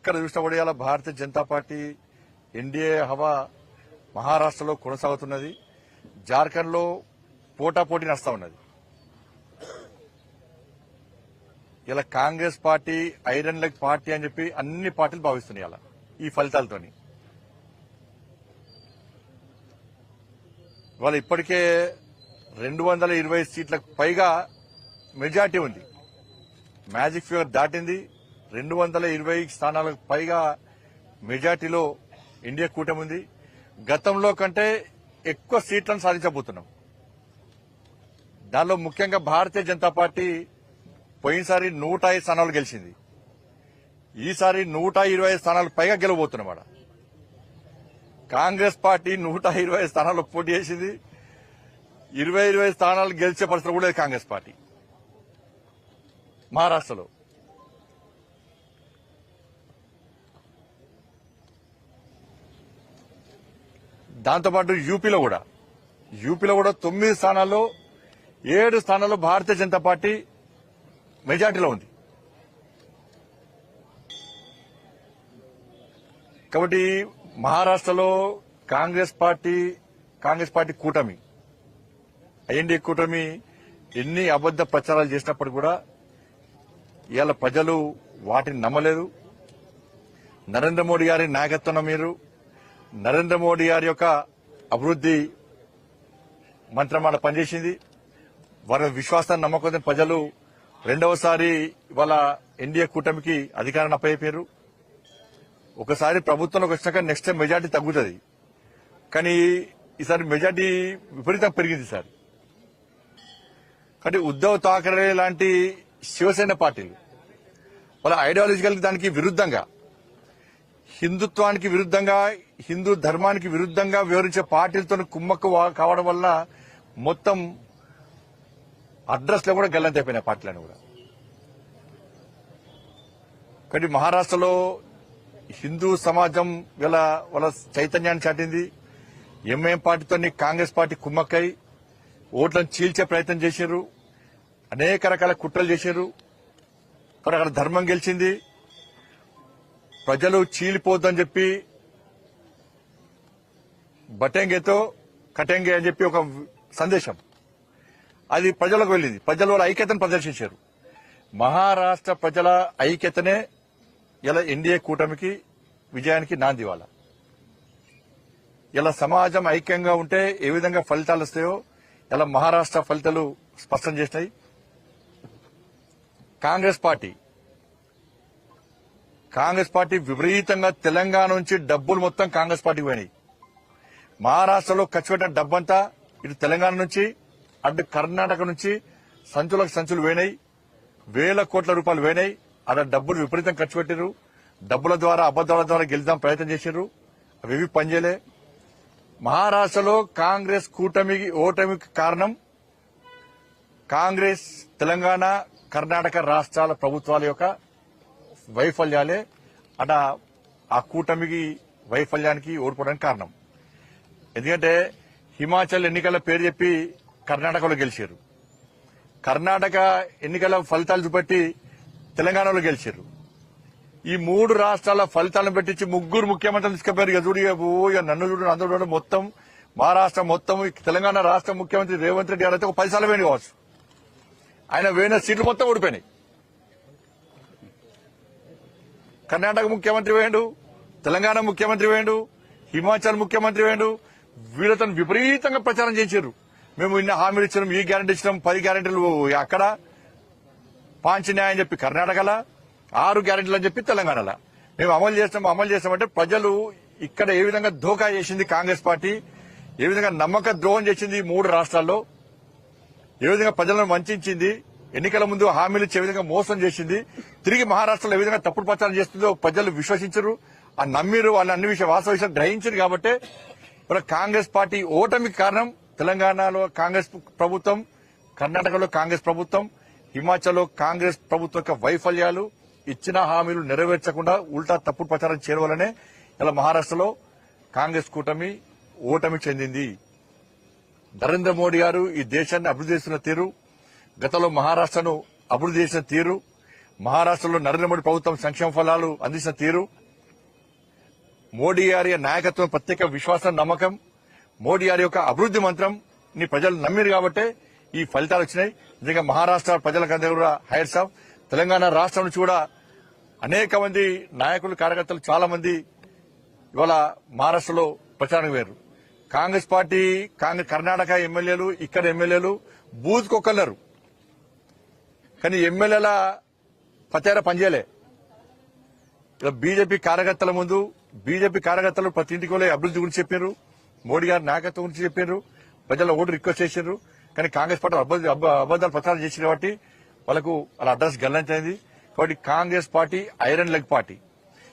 ఎక్కడ చూసినా కూడా ఇలా భారతీయ జనతా పార్టీ ఎన్డీఏ హవా మహారాష్ట్రలో కొనసాగుతున్నది. జార్ఖండ్లో పోటాపోటీ నడుస్తూ ఉన్నది. ఇలా Congress party iron leg party అని చెప్పి అన్ని పార్టీలు భావిస్తున్నాయి అలా ఈ ఫలితాలతోని. వాళ్ళు ఇప్పటికే రెండు వందల ఇరవై సీట్లకు పైగా మెజార్టీ ఉంది. మ్యాజిక్ ఫిగర్ దాటింది. రెండు వందల ఇరవై స్థానాలకు పైగా మెజార్టీలో ఇండియా కూటమి ఉంది. గతంలో కంటే ఎక్కువ సీట్లను సాధించబోతున్నాం. దానిలో ముఖ్యంగా భారతీయ జనతా పార్టీ పోయినసారి నూట ఐదు స్థానాలు గెలిచింది. ఈసారి నూట ఇరవై స్థానాలు పైగా గెలవబోతున్నాం కాంగ్రెస్ పార్టీ నూట ఇరవై స్థానాల్లో పోటీ చేసింది. ఇరవై ఇరవై స్థానాలు గెలిచే పరిస్థితి కూడా లేదు కాంగ్రెస్ పార్టీ. మహారాష్ట్రలో. దాంతోపాటు యూపీలో కూడా. యూపీలో కూడా తొమ్మిది స్థానాల్లో ఏడు స్థానాల్లో భారతీయ జనతా పార్టీ మెజార్టీలో ఉంది. కాబట్టి మహారాష్ట్రలో కాంగ్రెస్ పార్టీ కాంగ్రెస్ పార్టీ కూటమి ఐఎన్డీ కూటమి ఎన్ని అబద్ద ప్రచారాలు చేసినప్పుడు కూడా ఇవాళ ప్రజలు వాటిని నమ్మలేదు. నరేంద్ర మోడీ గారి నాయకత్వంలో మీరు నరేంద్ర మోడీ గారి యొక్క అభివృద్ది మంత్రమాల పనిచేసింది. వారి విశ్వాసాన్ని నమ్మకం ప్రజలు రెండవసారి ఇవాళ ఎన్డీఏ కూటమికి అధికారాన్ని అప్పయ్యారు ఒకసారి ప్రభుత్వంలోకి వచ్చినాక నెక్స్ట్ టైం మెజార్టీ తగ్గుతుంది. కానీ ఈసారి మెజార్టీ విపరీతంగా పెరిగింది సార్. కాబట్టి ఉద్దవ్ థాకరే లాంటి శివసేన పార్టీలు వాళ్ళ ఐడియాలజికల్ దానికి విరుద్ధంగా హిందుత్వానికి విరుద్ధంగా హిందూ ధర్మానికి విరుద్ధంగా వివరించే పార్టీలతో కుమ్మక్కు కావడం వల్ల మొత్తం అడ్రస్లో కూడా గల్లంతైపోయినాయి పార్టీలను కూడా. కానీ మహారాష్ట్రలో హిందూ సమాజం వీళ్ళ వాళ్ళ చైతన్యాన్ని చాటింది. ఎంఐఎం పార్టీతో కాంగ్రెస్ పార్టీ కుమ్మక్కై ఓట్లను చీల్చే ప్రయత్నం చేశారు. అనేక రకాల కుట్రలు చేశారు. కానీ అక్కడ ధర్మం గెలిచింది. ప్రజలు చీలిపోద్దని చెప్పి బటెంగేతో కటెంగే అని చెప్పి ఒక సందేశం. అది ప్రజలకు వెళ్ళింది. ప్రజలు వాళ్ళ ఐక్యతను ప్రదర్శించారు. మహారాష్ట్ర ప్రజల ఐక్యతనే ఇలా ఎన్డీఏ కూటమికి విజయానికి నాంది వాళ్ళ ఇలా సమాజం ఐక్యంగా ఉంటే ఏ విధంగా ఫలితాలు వస్తాయో ఇలా మహారాష్ట్ర ఫలితాలు స్పష్టం చేసినాయి. కాంగ్రెస్ పార్టీ కాంగ్రెస్ పార్టీ విపరీతంగా తెలంగాణ నుంచి డబ్బులు మొత్తం కాంగ్రెస్ పార్టీకి పోయినాయి. మహారాష్ట్రలో ఖర్చు పెట్టిన డబ్బంతా ఇటు తెలంగాణ నుంచి అటు కర్ణాటక నుంచి సంచులకు సంచులు వేనాయి వేల కోట్ల రూపాయలు వేనాయి అక్కడ డబ్బులు విపరీతం ఖర్చు పెట్టారు డబ్బుల ద్వారా అబద్దాల ద్వారా గెలుద్దాం ప్రయత్నం చేశారు అవి ఏవి పనిచేయలే మహారాష్ట్రలో కాంగ్రెస్ కూటమికి ఓటమికి కారణం కాంగ్రెస్ తెలంగాణ కర్ణాటక రాష్ట్రాల ప్రభుత్వాల యొక్క వైఫల్యాలే అట ఆ కూటమికి వైఫల్యానికి ఓడిపోవడానికి కారణం. ఎందుకంటే హిమాచల్ ఎన్నికల పేరు చెప్పి కర్ణాటకలో గెలిచారు. కర్ణాటక ఎన్నికల ఫలితాలు చూపెట్టి తెలంగాణలో గెలిచారు. ఈ మూడు రాష్ట్రాల ఫలితాలను పెట్టించి ముగ్గురు ముఖ్యమంత్రులు తీసుకుపోయారు ఇక ఇక ఓ నన్ను చూడు అందరూ చూడు మొత్తం మహారాష్ట్ర మొత్తం తెలంగాణ రాష్ట్ర ముఖ్యమంత్రి రేవంత్ రెడ్డి గారు అయితే ఒక పది సార్లు వేణి కావచ్చు. ఆయన వేయిన సీట్లు మొత్తం ఓడిపోయినాయి. కర్ణాటక ముఖ్యమంత్రి వేయండు తెలంగాణ ముఖ్యమంత్రి వేయండు హిమాచల్ ముఖ్యమంత్రి వేయండు వీళ్ళతో విపరీతంగా ప్రచారం చేశారు మేము ఇన్ని హామీలు ఇచ్చినాం ఈ గ్యారంటీ ఇచ్చినాం పది గ్యారంటీలు అక్కడ. పాంచి న్యాయం చెప్పి కర్ణాటకలో ఆరు గ్యారెంటీలు అని చెప్పి తెలంగాణలో. మేము అమలు చేస్తాం అమలు చేస్తామంటే ప్రజలు ఇక్కడ ఏ విధంగా ధోకా చేసింది కాంగ్రెస్ పార్టీ ఏ విధంగా నమ్మక ద్రోహం చేసింది ఈ మూడు రాష్ట్రాల్లో ఏ విధంగా ప్రజలను వంచింది ఎన్నికల ముందు హామీలు ఇచ్చే విధంగా మోసం చేసింది. తిరిగి మహారాష్ట్రలో ఏ విధంగా తప్పుడు ప్రచారం చేస్తుందో ప్రజలు విశ్వసించరు. ఆ నమ్మిరు వాళ్ళ అన్ని విషయం వాస్తవ విషయాలు గ్రహించారు కాబట్టి ఇప్పుడు కాంగ్రెస్ పార్టీ ఓటమికి కారణం తెలంగాణలో కాంగ్రెస్ ప్రభుత్వం కర్ణాటకలో కాంగ్రెస్ ప్రభుత్వం హిమాచల్లో కాంగ్రెస్ ప్రభుత్వం యొక్క వైఫల్యాలు ఇచ్చిన హామీలు నెరవేర్చకుండా ఉల్టా తప్పుడు ప్రచారం చేయడం ఇలా మహారాష్ట్రలో కాంగ్రెస్ కూటమి ఓటమి చెందింది. నరేంద్ర మోడీ గారు ఈ దేశాన్ని అభివృద్ధి చేస్తున్న తీరు గతంలో మహారాష్ట్రను అభివృద్ధి చేసిన తీరు మహారాష్ట్రలో నరేంద్ర మోడీ ప్రభుత్వం సంక్షేమ ఫలాలు అందించిన తీరు మోడీ గారి నాయకత్వం ప్రత్యేక విశ్వాసం నమ్మకం మోడీ గారి యొక్క అభివృద్ది మంత్రం ని ప్రజలు నమ్మిరు కాబట్టే ఈ ఫలితాలు వచ్చినాయి. నిజంగా మహారాష్ట్ర ప్రజలకందరూ కూడా హైర్ సాబ్ తెలంగాణ రాష్ట్రం నుంచి కూడా అనేక మంది నాయకులు కార్యకర్తలు చాలా మంది ఇవాళ మహారాష్ట్రలో ప్రచారం వేరు కాంగ్రెస్ పార్టీ కాంగ్రెస్ కర్ణాటక ఎమ్మెల్యేలు ఇక్కడ ఎమ్మెల్యేలు బూత్ కొక్కన్నారు కానీ ఎమ్మెల్యేల ప్రచారం పనిచేయలే. ఇలా బీజేపీ కార్యకర్తల ముందు బీజేపీ కార్యకర్తలు ప్రతి ఇంటికి వెళ్ళి అభివృద్ధి గురించి చెప్పారు. మోడీ గారి నాయకత్వం గురించి చెప్పారు. ప్రజల ఓటు రిక్వెస్ట్ చేశారు. కానీ కాంగ్రెస్ పార్టీ అబద్దాలు ప్రచారం చేసింది కాబట్టి వాళ్ళకు వాళ్ళ అడ్రస్ గల్లంతైంది. కాబట్టి Congress party iron leg party.